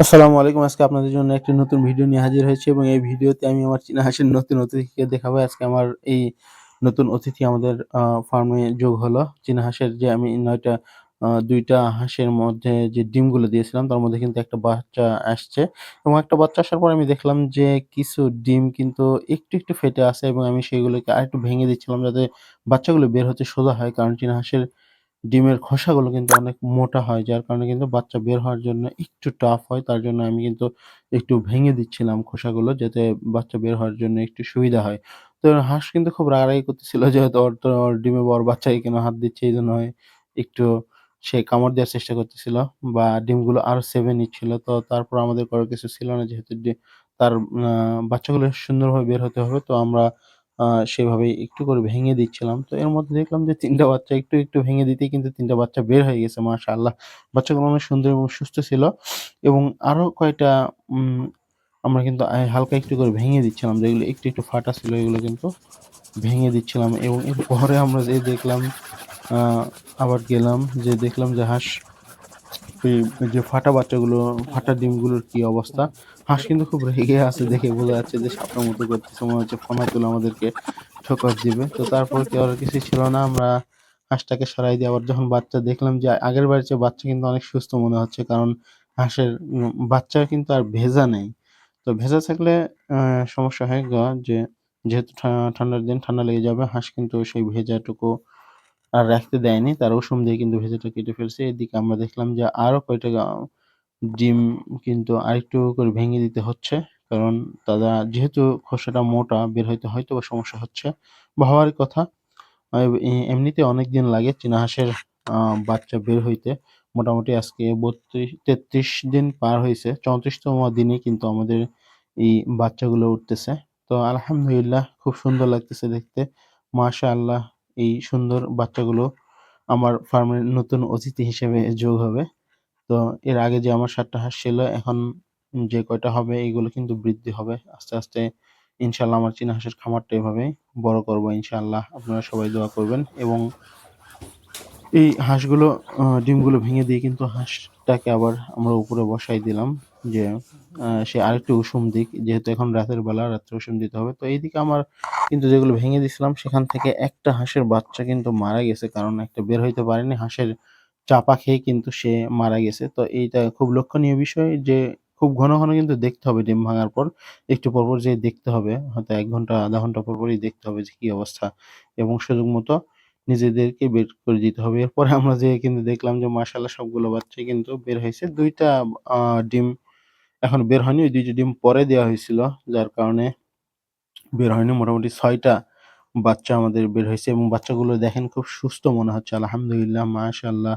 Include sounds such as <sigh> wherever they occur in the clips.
আসসালামু আলাইকুম। আজকে আপনাদের জন্য একটি নতুন ভিডিও নিয়ে হাজির হয়েছি এবং এই ভিডিওতে আমি আমার চীনা হাঁসের নতুন অতিথিকে দেখাবো। আজকে আমার এই নতুন অতিথি আমাদের ফার্মে যোগ হলো। চীনা হাঁসের যে আমি ৯ টা আ ২ টা হাঁসের মধ্যে যে ডিমগুলো দিয়েছিলাম তার মধ্যে কিন্তু একটা বাচ্চা আসছে এবং একটা বাচ্চা আসার পর আমি দেখলাম যে কিছু ডিম কিন্তু একটু, একটু ফেটে আছে এবং আমি সেগুলোকে আরেকটু ভেঙে দিচ্ছিলাম যাতে বাচ্চাগুলো বের হতে সোজা হয়। কারণ চীনা হাঁসের ডিমের খোসাগুলো কিন্তু অনেক মোটা হয়। যার কারণে কিন্তু বাচ্চা বের হওয়ার জন্য একটু টাফ হয়। তার জন্য আমি কিন্তু একটু ভেঙে দিচ্ছিলাম খোসাগুলো যাতে বাচ্চা বের হওয়ার জন্য একটু সুবিধা হয়। তো হাঁস কিন্তু খুব রাগারাগি করতেছিল যেহেতু ওর তো ওর ডিমে ওর বাচ্চাকে কেন হাত দিচ্ছে এইজন্য একটু সে কামড় দেওয়ার চেষ্টা করতেছিল বা ডিমগুলো আরও সেবে নিচ্ছিল। তো তারপর আমাদের করার কিছু ছিল না যেহেতু তার বাচ্চাগুলো সুন্দরভাবে বের হতে হবে। তো আমরা আ সেভাবেই একটু করে ভেঙে দিচ্ছিলাম। তো এর মধ্যে দেখলাম যে ৩ টা বাচ্চা একটু, একটু ভেঙে দিতেই কিন্তু ৩ টা বাচ্চা বের হয়ে গেছে মাশাআল্লাহ। বাচ্চাগুলো অনেক সুন্দর এবং সুস্থ ছিল এবং আরও উম আমরা কিন্তু হালকা একটু করে ভেঙে দিচ্ছিলাম যেগুলো একটু, একটু ফাটা ছিল এগুলো কিন্তু ভেঙে দিচ্ছিলাম এবং এরপরে আমরা যে দেখলাম আবার গেলাম যে দেখলাম যে হাঁস যে ফাটা বাচ্চাগুলো, ফাটা ডিমগুলোর কি অবস্থা। হাঁস কিন্তু খুব রেগে আছে দেখে বোঝা যাচ্ছে যে সাপের মতো করতেছে। মনে হচ্ছে ফনা তুলে আমাদেরকে ঠোকর দিবে। তো তারপর কি আর কিছুই ছিল না। আমরা হাঁসটাকে সরাই দিয়ে আবার যখন বাচ্চা দেখলাম যে আগের বারের চেয়ে বাচ্চা কিন্তু অনেক সুস্থ মনে হচ্ছে। কারণ হাঁসের বাচ্চা কিন্তু আর ভেজা নেই। তো ভেজা থাকলে সমস্যা হয় গ যে যেহেতু ঠান্ডার দিন ঠান্ডা লেগে যাবে। হাঁস কিন্তু সেই ভেজাটুকু আর রাখতে দেয়নি। তার উষুম দিয়ে কিন্তু ভেজাটা কেটে ফেলছে। এদিকে আমরা দেখলাম যে আরও কয়টা ডিম কিন্তু আরেকটু করে ভেঙে দিতে হচ্ছে। কারণ তারা যেহেতু খোসাটা মোটা, বের হইতে হয়তো বা সমস্যা হচ্ছে বা হওয়ারই কথা। এমনিতে অনেক দিন লাগে চীনা হাঁসের বাচ্চা বের হইতে। মোটামুটি আজকে ৩২ ৩৩ দিন পার হয়েছে চৌত্রিশতম দিনে কিন্তু আমাদের এই বাচ্চাগুলো উঠতেছে। তো আলহামদুলিল্লাহ, খুব সুন্দর লাগতেছে দেখতে। মাশাআল্লাহ এই সুন্দর বাচ্চাগুলো আমার ফার্মের নতুন অতিথি হিসেবে যোগ হবে। তো এর আগে যে আমার সাতটা হাঁস ছিল এখন যে কয়টা হবে এগুলো কিন্তু বৃদ্ধি হবে। আস্তে, আস্তে ইনশাল্লাহ আমার চীনা হাঁসের খামারটা এভাবে বড় করব ইনশাআল্লাহ। আপনারা সবাই দোয়া করবেন এবং এই হাঁসগুলো ডিমগুলো ভেঙে দিয়ে কিন্তু হাঁসটাকে আবার আমরা উপরে বসাই দিলাম যে সে আরেকটু উষুম দিক। যেহেতু এখন রাতের বেলা রাত্রে উষুম দিতে হবে। তো এইদিকে আমার কিন্তু যেগুলো ভেঙে দিছিলাম সেখান থেকে একটা হাঁসের বাচ্চা কিন্তু মারা গেছে। কারণ একটা বের হইতে পারেনি। হাঁসের চাপা খেয়ে কিন্তু সে মারা গেছে। তো এইটা খুব লক্ষণীয় বিষয় যে খুব ঘন, ঘন কিন্তু দেখতে হবে ডিম ভাঙার পর। একটু পরপর যেয়ে দেখতে হবে। হয়তো এক ঘণ্টা আধা ঘণ্টা পর, পরই দেখতে হবে যে কি অবস্থা এবং সুযোগ মতো নিজেদেরকে বের করে দিতে হবে। এরপরে আমরা যেয়ে কিন্তু দেখলাম যে মাশাআল্লাহ সবগুলো বাচ্চা কিন্তু বের হইছে। ২ টা আ ডিম এখনও বের হয়নি। ওই ২ টা ডিম পরে দেওয়া হয়েছিল। যার কারণে বের হয়নি। মোটামুটি ছয়টা বাচ্চা আমাদের বের হয়েছে এবং বাচ্চাগুলো দেখেন খুব সুস্থ মনে হচ্ছে। আলহামদুলিল্লাহ, মাশাআল্লাহ,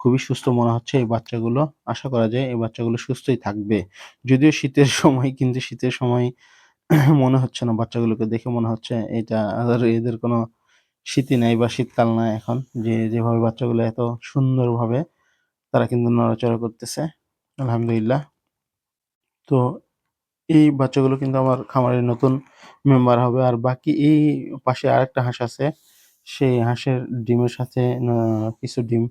খুবই সুস্থ মনে হচ্ছে এই বাচ্চাগুলো। আশা করা যায় এই বাচ্চাগুলো সুস্থই থাকবে। যদিও শীতের সময়, কিন্তু শীতের সময় মনে হচ্ছে না বাচ্চাগুলোকে দেখে মনে হচ্ছে এটা আর এদের কোনো শীতই নাই বা শীতকাল না এখন। যে যেভাবে বাচ্চাগুলো এত সুন্দরভাবে তারা কিন্তু নড়াচড়া করতেছে। আলহামদুলিল্লাহ। তো এই বাচ্চাগুলো কিন্তু আমার খামারের নতুন মেম্বার হবে। আর বাকি এই পাশে আরেকটা হাঁস আছে। সেই হাঁসের ডিমের সাথে কিছু ডিম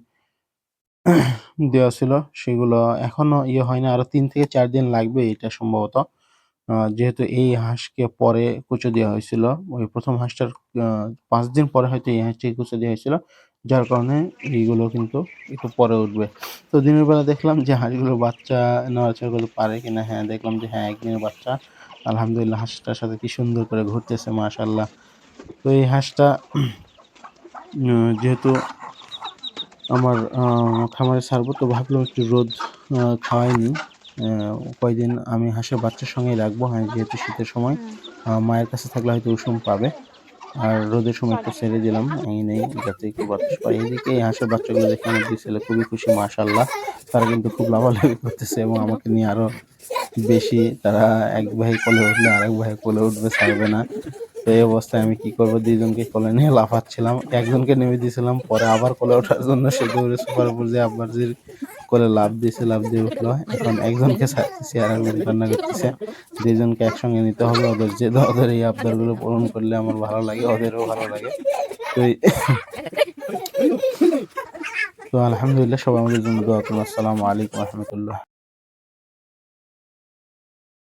<clears throat> দেওয়া ছিল। সেগুলো এখনও ইয়ে হয় না আরও তিন থেকে চার দিন লাগবে এটা সম্ভবত। যেহেতু এই হাঁসকে পরে কুচো দেওয়া হয়েছিল। ওই প্রথম হাঁসটার ৫ দিন পরে হয়তো এই হাঁসটিকে কুঁচো দেওয়া হয়েছিল। যার কারণে এইগুলো কিন্তু একটু পরে উঠবে। তো দিনের বেলা দেখলাম যে হাঁসগুলো বাচ্চা নড়াচড়া করতে পারে কিনা। হ্যাঁ, দেখলাম যে হ্যাঁ, ১ দিনের বাচ্চা। আলহামদুলিল্লাহ হাঁসটার সাথে কি সুন্দর করে ঘুরতেছে মাশাআল্লাহ। তো এই হাঁসটা যেহেতু আমার খামারে ছাড়বো তো ভাবলাম একটু রোদ আ খাওয়াই নিই। কয়দিন আমি হাঁসের বাচ্চার সঙ্গেই রাখব। হ্যাঁ, যেহেতু শীতের সময় মায়ের কাছে থাকলে হয়তো উষুম পাবে। আর রোদের সময় একটু ছেড়ে দিলাম, এই নেই, যাতে একটু বাতাস পায়। এদিকে এই হাঁসের বাচ্চাগুলো দেখে আমার ২ ছেলে খুবই খুশি, মাশাআল্লাহ। তারা কিন্তু খুব লাফালাফি করতেছে এবং আমাকে নিয়ে আরও বেশি, তারা এক ভাই কোলে উঠলে আরেক ভাই কোলে উঠবে, ছাড়বে না। তো এই অবস্থায় আমি কি করব ২ জনকে কোলে নিয়ে লাফাচ্ছিলাম। একজনকে নেমে দিয়েছিলাম, পরে আবার কোলে ওঠার জন্য সে দৌড়ে সোফার উপর যেয়ে আব্বাজির কোলে লাফ দিয়েছে, লাভ দিয়ে উঠল। এখন একজনকে ছাড়তেছি আরেকজন কান্না করতেছে। ২ একসঙ্গে নিতে হবে। ওদের যে ওদের এই আবদারগুলো পূরণ করলে আমার ভালো লাগে, ওদেরও ভালো লাগে। তো তো আলহামদুলিল্লাহ সবাই আমাদের জন্য দোয়া করুন। আসসালামু আলাইকুম রাহমাতুল্লাহ।